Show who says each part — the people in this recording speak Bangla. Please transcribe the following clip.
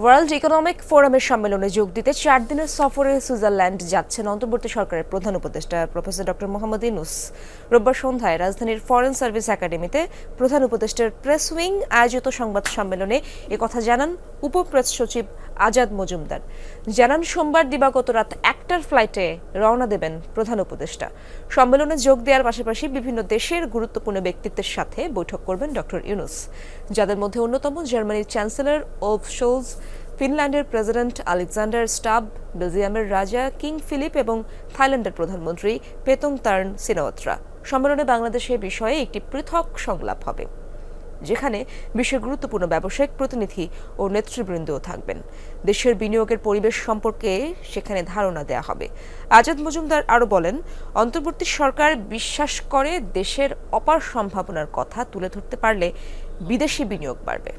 Speaker 1: ওয়ার্ল্ড ইকোনমিক ফোরামের সম্মেলনে যোগ দিতে চার দিনের সফরে সুইজারল্যান্ড যাচ্ছেন অন্তর্বর্তী সরকারের প্রধান উপদেষ্টা প্রফেসর ডক্টর মোহাম্মদ ইনুস রোববার সন্ধ্যায় রাজধানীর ফরেন সার্ভিস একাডেমিতে প্রধান উপদেষ্টার প্রেস উইং আয়োজিত সংবাদ সম্মেলনে একথা জানান উপপ্রেস সচিব আজাদ মজুমদার। জানান, সোমবার দিবাগত রাত একটার ফ্লাইটে রওনা দেবেন প্রধান উপদেষ্টা। সম্মেলনে যোগ দেওয়ার পাশাপাশি বিভিন্ন দেশের গুরুত্বপূর্ণ ব্যক্তিত্বের সাথে বৈঠক করবেন ডক্টর ইউনুস। যাদের মধ্যে অন্যতম জার্মানির চ্যান্সেলর ওফ শোলস ফিনল্যান্ডের প্রেসিডেন্ট আলেকজান্ডার স্টাব, বেলজিয়ামের রাজা কিং ফিলিপ এবং থাইল্যান্ডের প্রধানমন্ত্রী পেতং তার্ন সিনাওয়াত্রা। সম্মেলনে বাংলাদেশের বিষয়ে একটি পৃথক সংলাপ হবে, যেখানে বিশ্বের গুরুত্বপূর্ণ ব্যবসায়িক প্রতিনিধি ও নেতৃবৃন্দও থাকবেন। দেশের বিনিয়োগের পরিবেশ সম্পর্কে সেখানে ধারণা দেওয়া হবে। আজাদ মজুমদার আরও বলেন, অন্তর্বর্তী সরকার বিশ্বাস করে দেশের অপার সম্ভাবনার কথা তুলে ধরতে পারলে বিদেশি বিনিয়োগ বাড়বে।